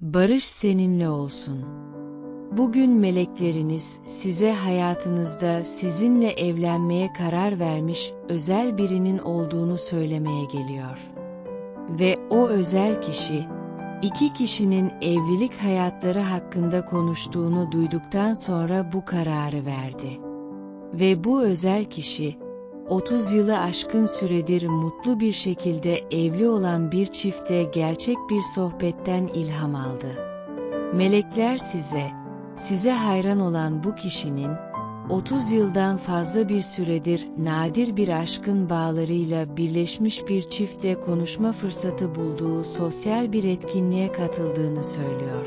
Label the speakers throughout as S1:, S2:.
S1: Barış seninle olsun. Bugün melekleriniz size hayatınızda sizinle evlenmeye karar vermiş özel birinin olduğunu söylemeye geliyor. Ve o özel kişi, iki kişinin evlilik hayatları hakkında konuştuğunu duyduktan sonra bu kararı verdi. Ve bu özel kişi, 30 yılı aşkın süredir mutlu bir şekilde evli olan bir çifte gerçek bir sohbetten ilham aldı. Melekler size, size hayran olan bu kişinin, 30 yıldan fazla bir süredir nadir bir aşkın bağlarıyla birleşmiş bir çiftle konuşma fırsatı bulduğu sosyal bir etkinliğe katıldığını söylüyor.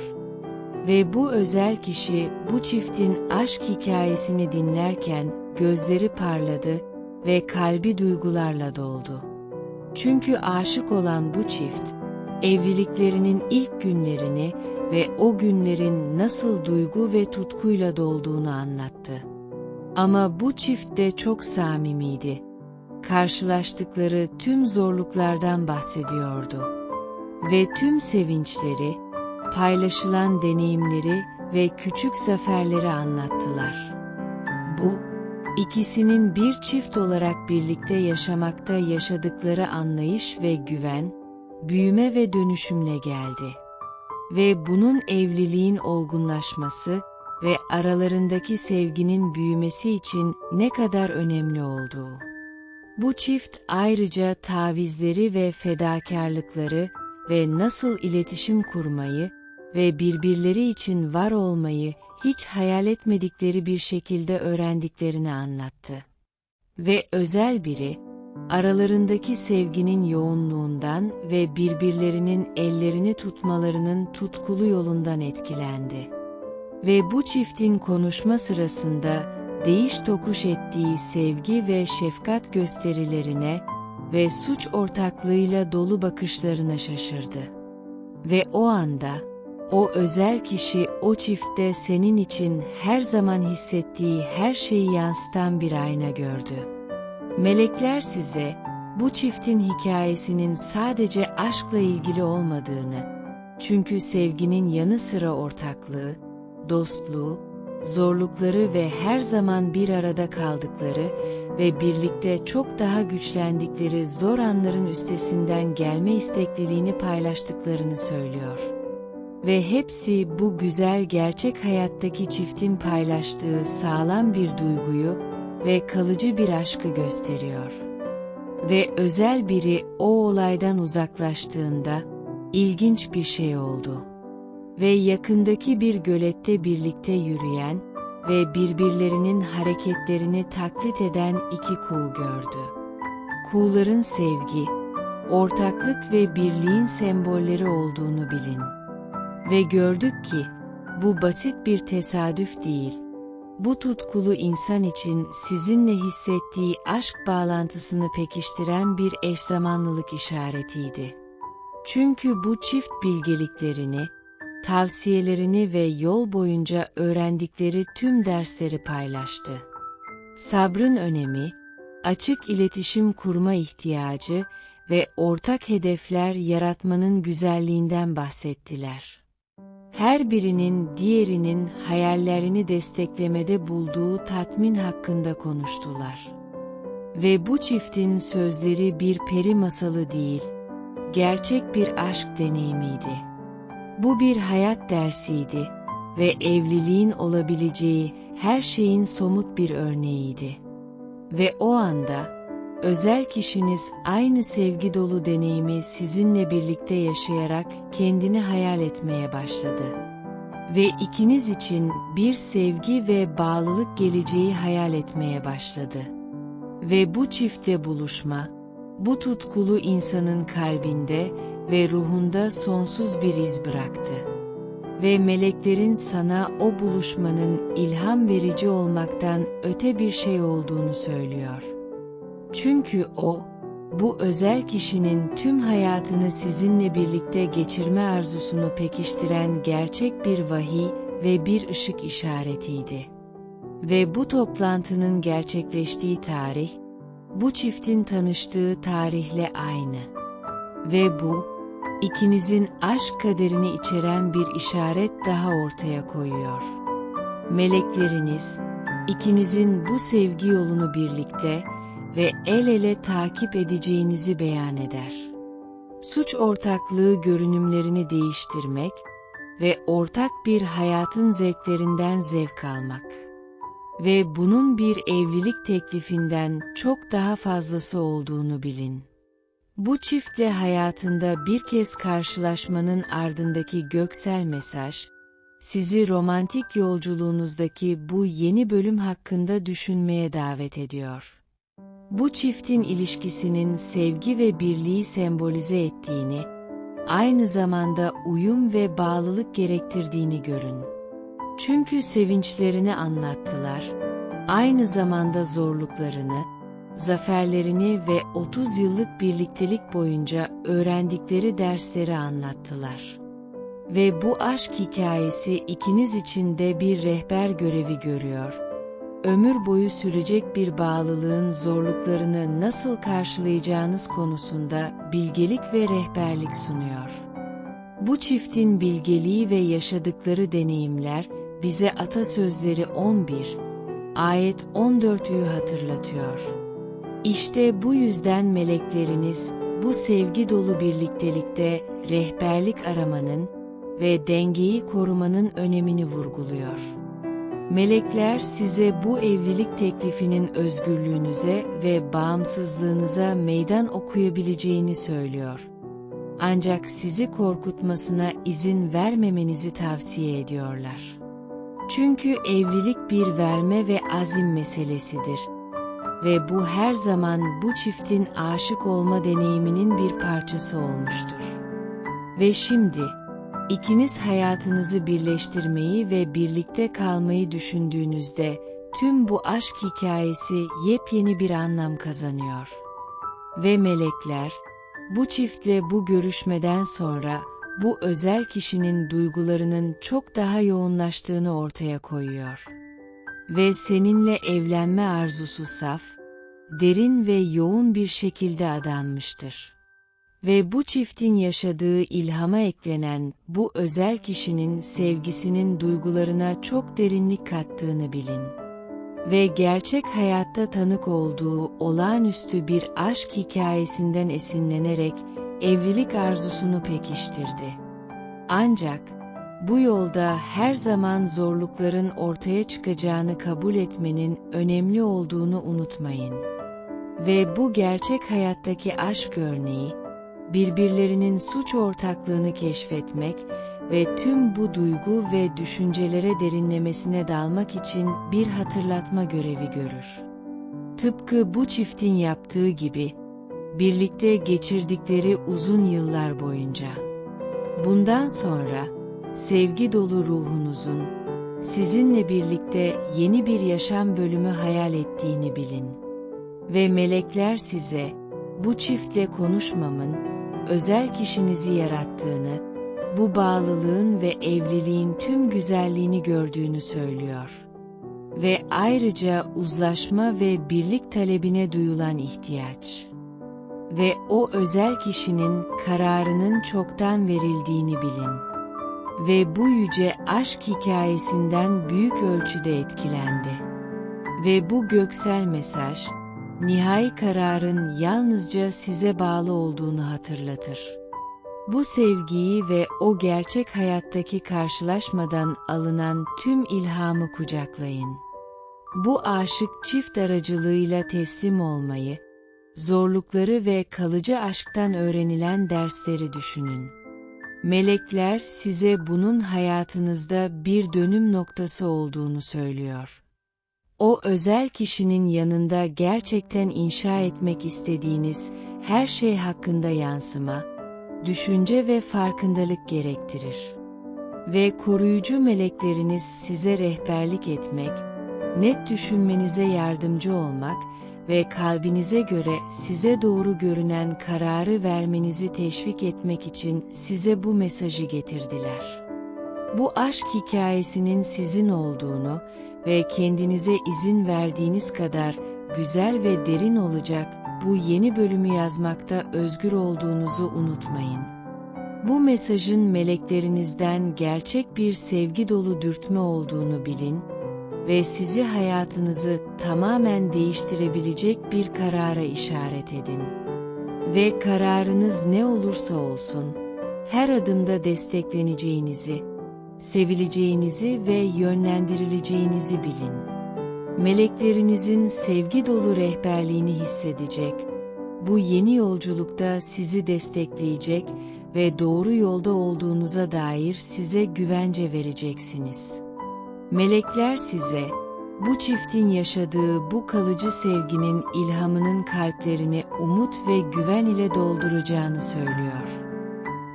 S1: Ve bu özel kişi bu çiftin aşk hikayesini dinlerken gözleri parladı ve kalbi duygularla doldu. Çünkü aşık olan bu çift, evliliklerinin ilk günlerini ve o günlerin nasıl duygu ve tutkuyla dolduğunu anlattı. Ama bu çift de çok samimiydi. Karşılaştıkları tüm zorluklardan bahsediyordu. Ve tüm sevinçleri, paylaşılan deneyimleri ve küçük zaferleri anlattılar. Bu, ikisinin bir çift olarak birlikte yaşamakta yaşadıkları anlayış ve güven, büyüme ve dönüşümle geldi. Ve bunun evliliğin olgunlaşması ve aralarındaki sevginin büyümesi için ne kadar önemli olduğu. Bu çift ayrıca tavizleri ve fedakarlıkları ve nasıl iletişim kurmayı ve birbirleri için var olmayı hiç hayal etmedikleri bir şekilde öğrendiklerini anlattı. Ve özel biri, aralarındaki sevginin yoğunluğundan ve birbirlerinin ellerini tutmalarının tutkulu yolundan etkilendi. Ve bu çiftin konuşma sırasında değiş tokuş ettiği sevgi ve şefkat gösterilerine ve suç ortaklığıyla dolu bakışlarına şaşırdı. Ve o anda, o özel kişi o çiftte senin için her zaman hissettiği her şeyi yansıtan bir ayna gördü. Melekler size, bu çiftin hikayesinin sadece aşkla ilgili olmadığını, çünkü sevginin yanı sıra ortaklığı, dostluğu, zorlukları ve her zaman bir arada kaldıkları ve birlikte çok daha güçlendikleri zor anların üstesinden gelme istekliliğini paylaştıklarını söylüyor. Ve hepsi bu güzel gerçek hayattaki çiftin paylaştığı sağlam bir duyguyu ve kalıcı bir aşkı gösteriyor. Ve özel biri o olaydan uzaklaştığında ilginç bir şey oldu ve yakındaki bir gölette birlikte yürüyen ve birbirlerinin hareketlerini taklit eden iki kuğu gördü. Kuğuların sevgi, ortaklık ve birliğin sembolleri olduğunu bilin. Ve gördük ki, bu basit bir tesadüf değil, bu tutkulu insan için sizinle hissettiği aşk bağlantısını pekiştiren bir eşzamanlılık işaretiydi. Çünkü bu çift bilgeliklerini, tavsiyelerini ve yol boyunca öğrendikleri tüm dersleri paylaştı. Sabrın önemi, açık iletişim kurma ihtiyacı ve ortak hedefler yaratmanın güzelliğinden bahsettiler. Her birinin diğerinin hayallerini desteklemede bulduğu tatmin hakkında konuştular. Ve bu çiftin sözleri bir peri masalı değil, gerçek bir aşk deneyimiydi. Bu bir hayat dersiydi ve evliliğin olabileceği her şeyin somut bir örneğiydi. Ve o anda, özel kişiniz aynı sevgi dolu deneyimi sizinle birlikte yaşayarak kendini hayal etmeye başladı. Ve ikiniz için bir sevgi ve bağlılık geleceği hayal etmeye başladı. Ve bu çifte buluşma, bu tutkulu insanın kalbinde ve ruhunda sonsuz bir iz bıraktı. Ve meleklerin sana o buluşmanın ilham verici olmaktan öte bir şey olduğunu söylüyor. Çünkü o, bu özel kişinin tüm hayatını sizinle birlikte geçirme arzusunu pekiştiren gerçek bir vahiy ve bir ışık işaretiydi. Ve bu toplantının gerçekleştiği tarih, bu çiftin tanıştığı tarihle aynı. Ve bu, ikinizin aşk kaderini içeren bir işaret daha ortaya koyuyor. Melekleriniz, ikinizin bu sevgi yolunu birlikte ve el ele takip edeceğinizi beyan eder. Suç ortaklığı görünümlerini değiştirmek ve ortak bir hayatın zevklerinden zevk almak. Ve bunun bir evlilik teklifinden çok daha fazlası olduğunu bilin. Bu çiftle hayatında bir kez karşılaşmanın ardındaki göksel mesaj, sizi romantik yolculuğunuzdaki bu yeni bölüm hakkında düşünmeye davet ediyor. Bu çiftin ilişkisinin sevgi ve birliği sembolize ettiğini, aynı zamanda uyum ve bağlılık gerektirdiğini görün. Çünkü sevinçlerini anlattılar, aynı zamanda zorluklarını, zaferlerini ve 30 yıllık birliktelik boyunca öğrendikleri dersleri anlattılar. Ve bu aşk hikayesi ikiniz için de bir rehber görevi görüyor. Ömür boyu sürecek bir bağlılığın zorluklarını nasıl karşılayacağınız konusunda bilgelik ve rehberlik sunuyor. Bu çiftin bilgeliği ve yaşadıkları deneyimler bize atasözleri 11, ayet 14'ü hatırlatıyor. İşte bu yüzden melekleriniz bu sevgi dolu birliktelikte rehberlik aramanın ve dengeyi korumanın önemini vurguluyor. Melekler size bu evlilik teklifinin özgürlüğünüze ve bağımsızlığınıza meydan okuyabileceğini söylüyor. Ancak sizi korkutmasına izin vermemenizi tavsiye ediyorlar. Çünkü evlilik bir verme ve azim meselesidir ve bu her zaman bu çiftin aşık olma deneyiminin bir parçası olmuştur. Ve şimdi, ikiniz hayatınızı birleştirmeyi ve birlikte kalmayı düşündüğünüzde, tüm bu aşk hikayesi yepyeni bir anlam kazanıyor. Ve melekler, bu çiftle bu görüşmeden sonra, bu özel kişinin duygularının çok daha yoğunlaştığını ortaya koyuyor ve seninle evlenme arzusu saf, derin ve yoğun bir şekilde adanmıştır. Ve bu çiftin yaşadığı ilhama eklenen bu özel kişinin sevgisinin duygularına çok derinlik kattığını bilin. Ve gerçek hayatta tanık olduğu olağanüstü bir aşk hikayesinden esinlenerek evlilik arzusunu pekiştirdi. Ancak, bu yolda her zaman zorlukların ortaya çıkacağını kabul etmenin önemli olduğunu unutmayın. Ve bu gerçek hayattaki aşk örneği, birbirlerinin suç ortaklığını keşfetmek ve tüm bu duygu ve düşüncelere derinlemesine dalmak için bir hatırlatma görevi görür. Tıpkı bu çiftin yaptığı gibi, birlikte geçirdikleri uzun yıllar boyunca. Bundan sonra, sevgi dolu ruhunuzun, sizinle birlikte yeni bir yaşam bölümü hayal ettiğini bilin. Ve melekler size, bu çiftle konuşmamın, özel kişinizi yarattığını, bu bağlılığın ve evliliğin tüm güzelliğini gördüğünü söylüyor. Ve ayrıca uzlaşma ve birlik talebine duyulan ihtiyaç. Ve o özel kişinin kararının çoktan verildiğini bilin ve bu yüce aşk hikayesinden büyük ölçüde etkilendi. Ve bu göksel mesaj, nihai kararın yalnızca size bağlı olduğunu hatırlatır. Bu sevgiyi ve o gerçek hayattaki karşılaşmadan alınan tüm ilhamı kucaklayın. Bu aşık çift aracılığıyla teslim olmayı, zorlukları ve kalıcı aşktan öğrenilen dersleri düşünün. Melekler size bunun hayatınızda bir dönüm noktası olduğunu söylüyor. O özel kişinin yanında gerçekten inşa etmek istediğiniz her şey hakkında yansıma, düşünce ve farkındalık gerektirir. Ve koruyucu melekleriniz size rehberlik etmek, net düşünmenize yardımcı olmak ve kalbinize göre size doğru görünen kararı vermenizi teşvik etmek için size bu mesajı getirdiler. Bu aşk hikayesinin sizin olduğunu ve kendinize izin verdiğiniz kadar güzel ve derin olacak bu yeni bölümü yazmakta özgür olduğunuzu unutmayın. Bu mesajın meleklerinizden gerçek bir sevgi dolu dürtme olduğunu bilin ve sizi hayatınızı tamamen değiştirebilecek bir karara işaret edin. Ve kararınız ne olursa olsun, her adımda destekleneceğinizi, sevileceğinizi ve yönlendirileceğinizi bilin. Meleklerinizin sevgi dolu rehberliğini hissedecek, bu yeni yolculukta sizi destekleyecek ve doğru yolda olduğunuza dair size güvence vereceksiniz. Melekler size, bu çiftin yaşadığı bu kalıcı sevginin ilhamının kalplerini umut ve güven ile dolduracağını söylüyor.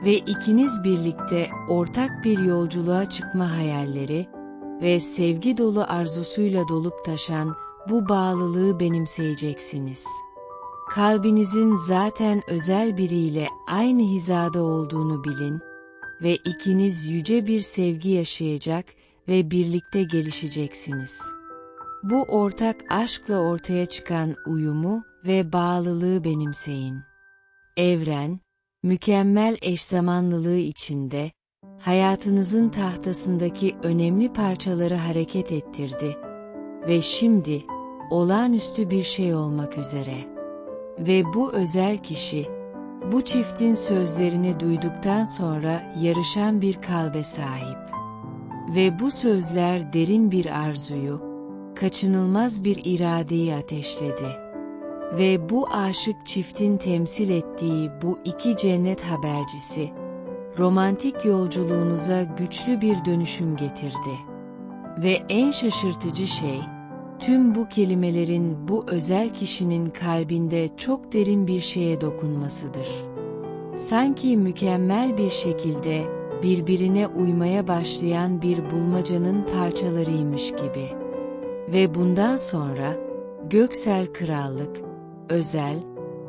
S1: Ve ikiniz birlikte ortak bir yolculuğa çıkma hayalleri ve sevgi dolu arzusuyla dolup taşan bu bağlılığı benimseyeceksiniz. Kalbinizin zaten özel biriyle aynı hizada olduğunu bilin ve ikiniz yüce bir sevgi yaşayacak ve birlikte gelişeceksiniz. Bu ortak aşkla ortaya çıkan uyumu ve bağlılığı benimseyin. Evren, mükemmel eşzamanlılığı içinde, hayatınızın tahtasındaki önemli parçaları hareket ettirdi ve şimdi olağanüstü bir şey olmak üzere. Ve bu özel kişi, bu çiftin sözlerini duyduktan sonra yarışan bir kalbe sahip. Ve bu sözler derin bir arzuyu, kaçınılmaz bir iradeyi ateşledi. Ve bu aşık çiftin temsil ettiği bu iki cennet habercisi, romantik yolculuğunuza güçlü bir dönüşüm getirdi. Ve en şaşırtıcı şey, tüm bu kelimelerin bu özel kişinin kalbinde çok derin bir şeye dokunmasıdır. Sanki mükemmel bir şekilde birbirine uymaya başlayan bir bulmacanın parçalarıymış gibi. Ve bundan sonra göksel krallık, özel,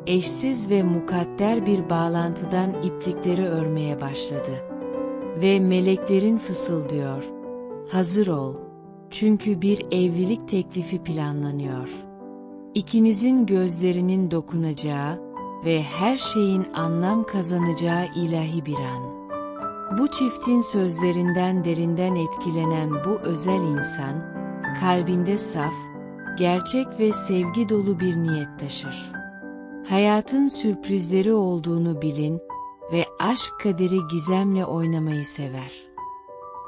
S1: eşsiz ve mukadder bir bağlantıdan iplikleri örmeye başladı. Ve meleklerin fısıldıyor, hazır ol, çünkü bir evlilik teklifi planlanıyor. İkinizin gözlerinin dokunacağı ve her şeyin anlam kazanacağı ilahi bir an. Bu çiftin sözlerinden derinden etkilenen bu özel insan, kalbinde saf, gerçek ve sevgi dolu bir niyet taşır. Hayatın sürprizleri olduğunu bilin ve aşk kaderi gizemle oynamayı sever.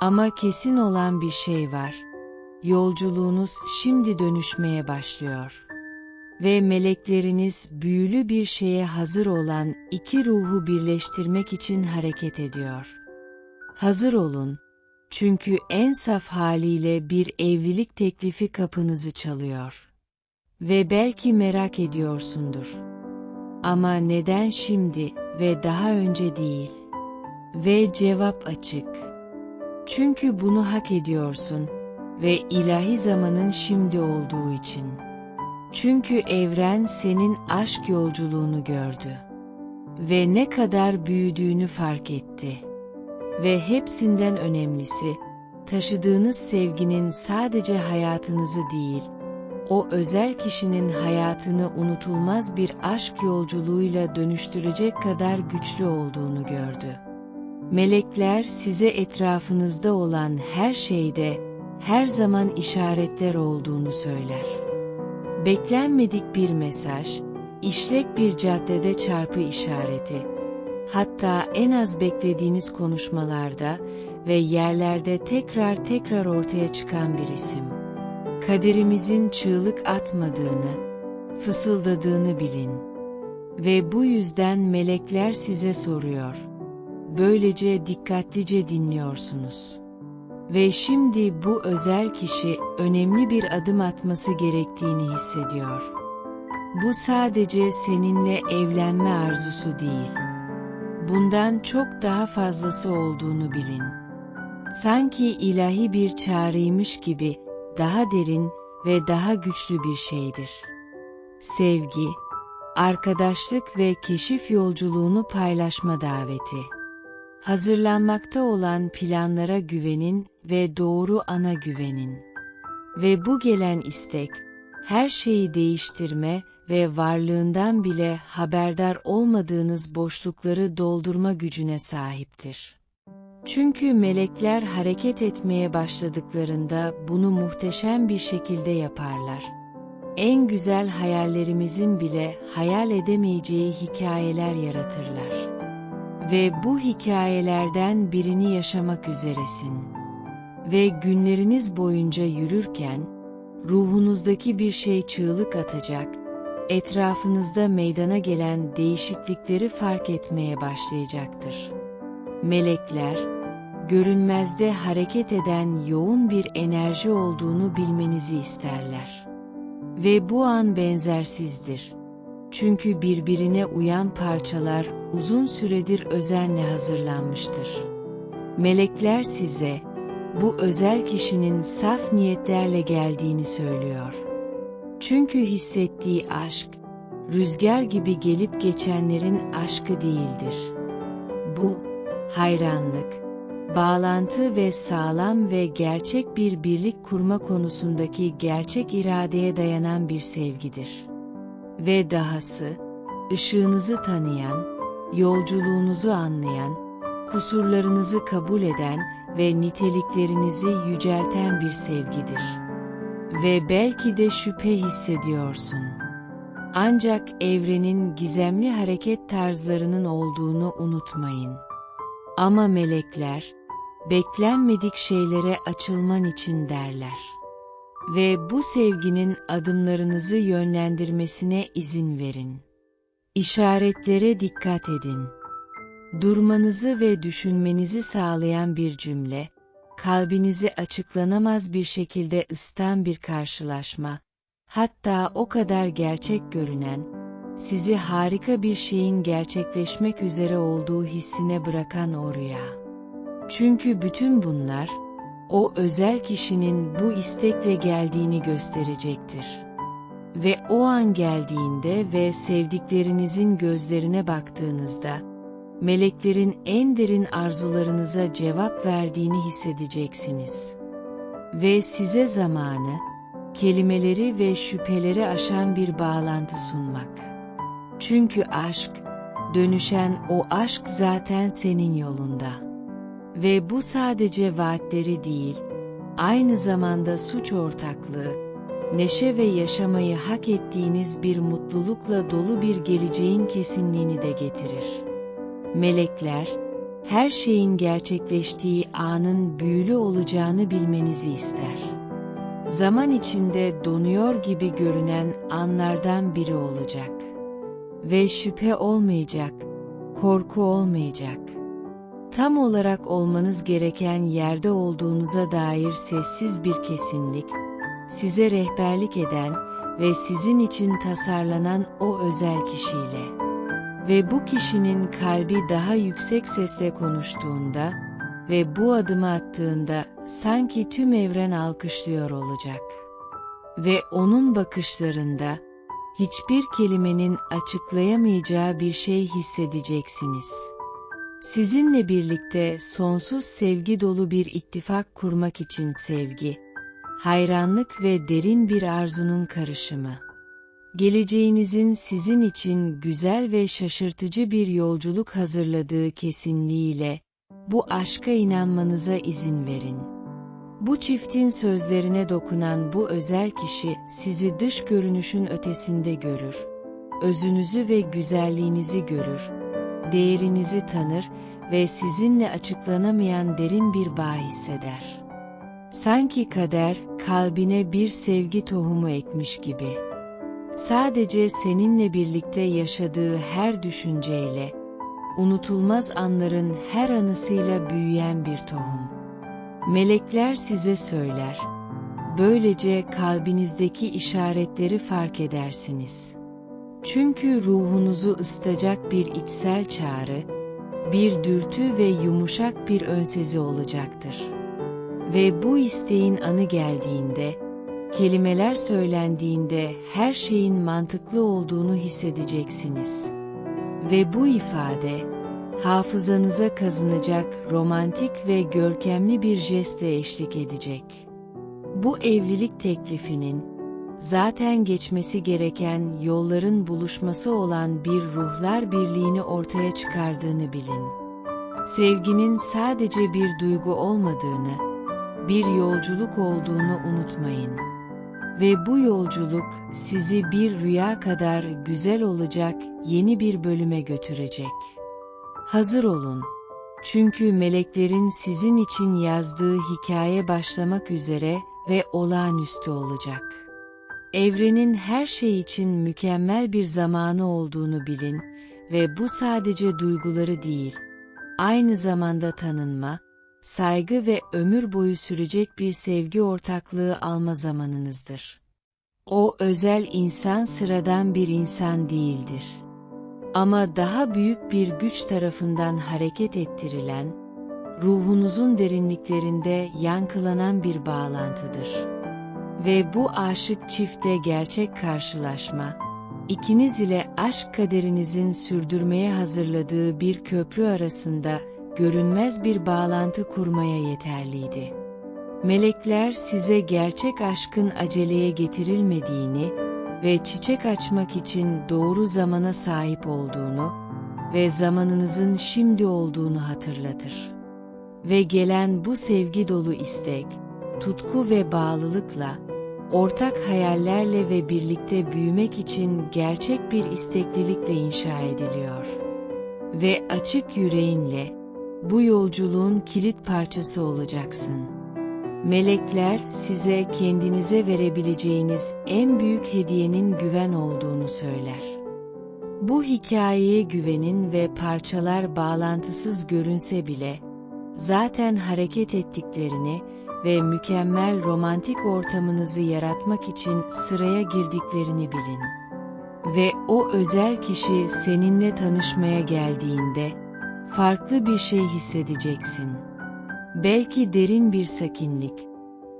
S1: Ama kesin olan bir şey var. Yolculuğunuz şimdi dönüşmeye başlıyor. Ve melekleriniz büyülü bir şeye hazır olan iki ruhu birleştirmek için hareket ediyor. Hazır olun. Çünkü en saf haliyle bir evlilik teklifi kapınızı çalıyor. Ve belki merak ediyorsundur. Ama neden şimdi ve daha önce değil? Ve cevap açık. Çünkü bunu hak ediyorsun ve ilahi zamanın şimdi olduğu için. Çünkü evren senin aşk yolculuğunu gördü ve ne kadar büyüdüğünü fark etti. Ve hepsinden önemlisi, taşıdığınız sevginin sadece hayatınızı değil, o özel kişinin hayatını unutulmaz bir aşk yolculuğuyla dönüştürecek kadar güçlü olduğunu gördü. Melekler size etrafınızda olan her şeyde, her zaman işaretler olduğunu söyler. Beklenmedik bir mesaj, işlek bir caddede çarpı işareti, hatta en az beklediğiniz konuşmalarda ve yerlerde tekrar tekrar ortaya çıkan bir isim kaderimizin çığlık atmadığını, fısıldadığını bilin. Ve bu yüzden melekler size soruyor. Böylece dikkatlice dinliyorsunuz. Ve şimdi bu özel kişi önemli bir adım atması gerektiğini hissediyor. Bu sadece seninle evlenme arzusu değil. Bundan çok daha fazlası olduğunu bilin. Sanki ilahi bir çağrıymış gibi daha derin ve daha güçlü bir şeydir. Sevgi, arkadaşlık ve keşif yolculuğunu paylaşma daveti. Hazırlanmakta olan planlara güvenin ve doğru ana güvenin. Ve bu gelen istek, her şeyi değiştirme ve varlığından bile haberdar olmadığınız boşlukları doldurma gücüne sahiptir. Çünkü melekler hareket etmeye başladıklarında bunu muhteşem bir şekilde yaparlar. En güzel hayallerimizin bile hayal edemeyeceği hikayeler yaratırlar. Ve bu hikayelerden birini yaşamak üzeresin. Ve günleriniz boyunca yürürken, ruhunuzdaki bir şey çığlık atacak, etrafınızda meydana gelen değişiklikleri fark etmeye başlayacaktır. Melekler, görünmezde hareket eden yoğun bir enerji olduğunu bilmenizi isterler. Ve bu an benzersizdir. Çünkü birbirine uyan parçalar uzun süredir özenle hazırlanmıştır. Melekler size, bu özel kişinin saf niyetlerle geldiğini söylüyor. Çünkü hissettiği aşk, rüzgar gibi gelip geçenlerin aşkı değildir. Bu, hayranlık, bağlantı ve sağlam ve gerçek bir birlik kurma konusundaki gerçek iradeye dayanan bir sevgidir. Ve dahası, ışığınızı tanıyan, yolculuğunuzu anlayan, kusurlarınızı kabul eden ve niteliklerinizi yücelten bir sevgidir. Ve belki de şüphe hissediyorsun. Ancak evrenin gizemli hareket tarzlarının olduğunu unutmayın. Ama melekler, beklenmedik şeylere açılman için derler. Ve bu sevginin adımlarınızı yönlendirmesine izin verin. İşaretlere dikkat edin. Durmanızı ve düşünmenizi sağlayan bir cümle, kalbinizi açıklanamaz bir şekilde ısıtan bir karşılaşma, hatta o kadar gerçek görünen, sizi harika bir şeyin gerçekleşmek üzere olduğu hissine bırakan o rüya. Çünkü bütün bunlar, o özel kişinin bu istekle geldiğini gösterecektir. Ve o an geldiğinde ve sevdiklerinizin gözlerine baktığınızda, meleklerin en derin arzularınıza cevap verdiğini hissedeceksiniz. Ve size zamanı, kelimeleri ve şüpheleri aşan bir bağlantı sunmak. Çünkü aşk, dönüşen o aşk zaten senin yolunda. Ve bu sadece vaatleri değil, aynı zamanda suç ortaklığı, neşe ve yaşamayı hak ettiğiniz bir mutlulukla dolu bir geleceğin kesinliğini de getirir. Melekler, her şeyin gerçekleştiği anın büyülü olacağını bilmenizi ister. Zaman içinde donuyor gibi görünen anlardan biri olacak. Ve şüphe olmayacak, korku olmayacak. Tam olarak olmanız gereken yerde olduğunuza dair sessiz bir kesinlik, size rehberlik eden ve sizin için tasarlanan o özel kişiyle. Ve bu kişinin kalbi daha yüksek sesle konuştuğunda ve bu adımı attığında sanki tüm evren alkışlıyor olacak. Ve onun bakışlarında, hiçbir kelimenin açıklayamayacağı bir şey hissedeceksiniz. Sizinle birlikte sonsuz sevgi dolu bir ittifak kurmak için sevgi, hayranlık ve derin bir arzunun karışımı. Geleceğinizin sizin için güzel ve şaşırtıcı bir yolculuk hazırladığı kesinliğiyle, bu aşka inanmanıza izin verin. Bu çiftin sözlerine dokunan bu özel kişi sizi dış görünüşün ötesinde görür. Özünüzü ve güzelliğinizi görür. Değerinizi tanır ve sizinle açıklanamayan derin bir bağ hisseder. Sanki kader kalbine bir sevgi tohumu ekmiş gibi. Sadece seninle birlikte yaşadığı her düşünceyle, unutulmaz anların her anısıyla büyüyen bir tohum. Melekler size söyler. Böylece kalbinizdeki işaretleri fark edersiniz. Çünkü ruhunuzu ısıtacak bir içsel çağrı, bir dürtü ve yumuşak bir önsezi olacaktır. Ve bu isteğin anı geldiğinde, kelimeler söylendiğinde her şeyin mantıklı olduğunu hissedeceksiniz. Ve bu ifade, hafızanıza kazınacak romantik ve görkemli bir jestle eşlik edecek. Bu evlilik teklifinin, zaten geçmesi gereken yolların buluşması olan bir ruhlar birliğini ortaya çıkardığını bilin. Sevginin sadece bir duygu olmadığını, bir yolculuk olduğunu unutmayın. Ve bu yolculuk sizi bir rüya kadar güzel olacak yeni bir bölüme götürecek. Hazır olun. Çünkü meleklerin sizin için yazdığı hikaye başlamak üzere ve olağanüstü olacak. Evrenin her şey için mükemmel bir zamanı olduğunu bilin ve bu sadece duyguları değil, aynı zamanda tanınma, saygı ve ömür boyu sürecek bir sevgi ortaklığı alma zamanınızdır. O özel insan sıradan bir insan değildir. Ama daha büyük bir güç tarafından hareket ettirilen, ruhunuzun derinliklerinde yankılanan bir bağlantıdır. Ve bu aşık çifte gerçek karşılaşma, ikiniz ile aşk kaderinizin sürdürmeye hazırladığı bir köprü arasında görünmez bir bağlantı kurmaya yeterliydi. Melekler size gerçek aşkın aceleye getirilmediğini ve çiçek açmak için doğru zamana sahip olduğunu ve zamanınızın şimdi olduğunu hatırlatır. Ve gelen bu sevgi dolu istek, tutku ve bağlılıkla, ortak hayallerle ve birlikte büyümek için gerçek bir isteklilikle inşa ediliyor. Ve açık yüreğinle, bu yolculuğun kilit parçası olacaksın. Melekler size kendinize verebileceğiniz en büyük hediyenin güven olduğunu söyler. Bu hikayeye güvenin ve parçalar bağlantısız görünse bile, zaten hareket ettiklerini ve mükemmel romantik ortamınızı yaratmak için sıraya girdiklerini bilin. Ve o özel kişi seninle tanışmaya geldiğinde, farklı bir şey hissedeceksin. Belki derin bir sakinlik,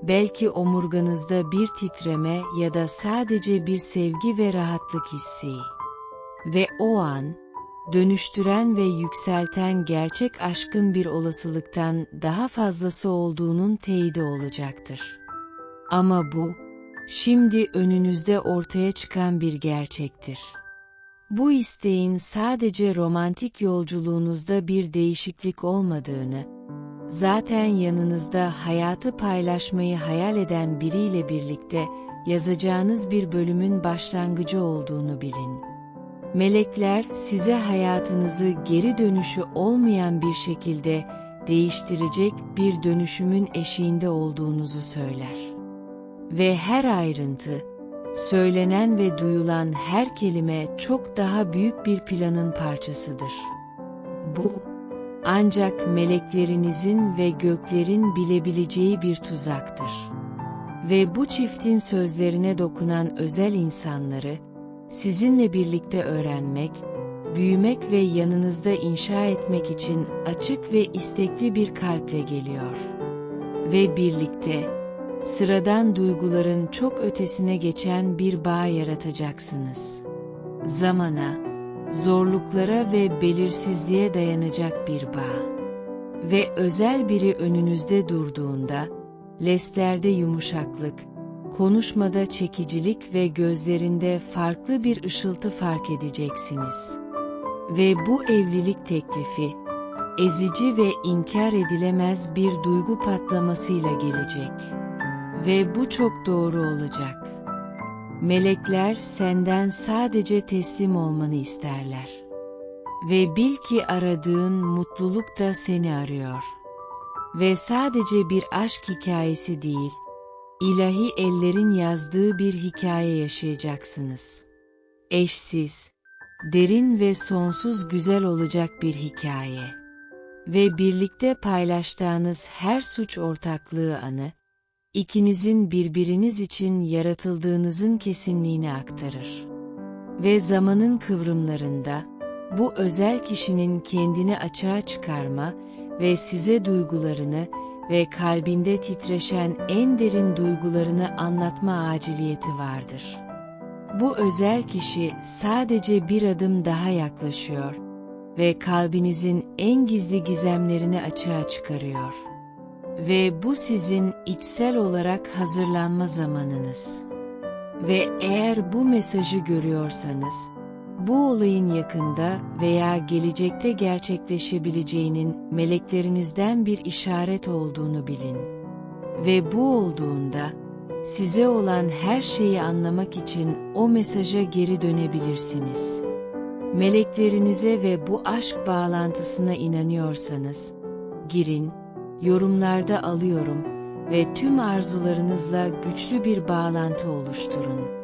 S1: belki omurganızda bir titreme ya da sadece bir sevgi ve rahatlık hissi. Ve o an, dönüştüren ve yükselten gerçek aşkın bir olasılıktan daha fazlası olduğunun teyidi olacaktır. Ama bu, şimdi önünüzde ortaya çıkan bir gerçektir. Bu isteğin sadece romantik yolculuğunuzda bir değişiklik olmadığını, zaten yanınızda hayatı paylaşmayı hayal eden biriyle birlikte yazacağınız bir bölümün başlangıcı olduğunu bilin. Melekler size hayatınızı geri dönüşü olmayan bir şekilde değiştirecek bir dönüşümün eşiğinde olduğunuzu söyler. Ve her ayrıntı, söylenen ve duyulan her kelime çok daha büyük bir planın parçasıdır. Bu, ancak meleklerinizin ve göklerin bilebileceği bir tuzaktır. Ve bu çiftin sözlerine dokunan özel insanları, sizinle birlikte öğrenmek, büyümek ve yanınızda inşa etmek için açık ve istekli bir kalple geliyor. Ve birlikte, sıradan duyguların çok ötesine geçen bir bağ yaratacaksınız. Zamana, zorluklara ve belirsizliğe dayanacak bir bağ. Ve özel biri önünüzde durduğunda, leslerde yumuşaklık, konuşmada çekicilik ve gözlerinde farklı bir ışıltı fark edeceksiniz. Ve bu evlilik teklifi, ezici ve inkar edilemez bir duygu patlamasıyla gelecek. Ve bu çok doğru olacak. Melekler senden sadece teslim olmanı isterler. Ve bil ki aradığın mutluluk da seni arıyor. Ve sadece bir aşk hikayesi değil, ilahi ellerin yazdığı bir hikaye yaşayacaksınız. Eşsiz, derin ve sonsuz güzel olacak bir hikaye. Ve birlikte paylaştığınız her suç ortaklığı anı, ikinizin birbiriniz için yaratıldığınızın kesinliğini aktarır. Ve zamanın kıvrımlarında, bu özel kişinin kendini açığa çıkarma ve size duygularını ve kalbinde titreşen en derin duygularını anlatma aciliyeti vardır. Bu özel kişi sadece bir adım daha yaklaşıyor ve kalbinizin en gizli gizemlerini açığa çıkarıyor. Ve bu sizin içsel olarak hazırlanma zamanınız. Ve eğer bu mesajı görüyorsanız, bu olayın yakında veya gelecekte gerçekleşebileceğinin meleklerinizden bir işaret olduğunu bilin. Ve bu olduğunda, size olan her şeyi anlamak için o mesaja geri dönebilirsiniz. Meleklerinize ve bu aşk bağlantısına inanıyorsanız, girin, yorumlarda alıyorum ve tüm arzularınızla güçlü bir bağlantı oluşturun.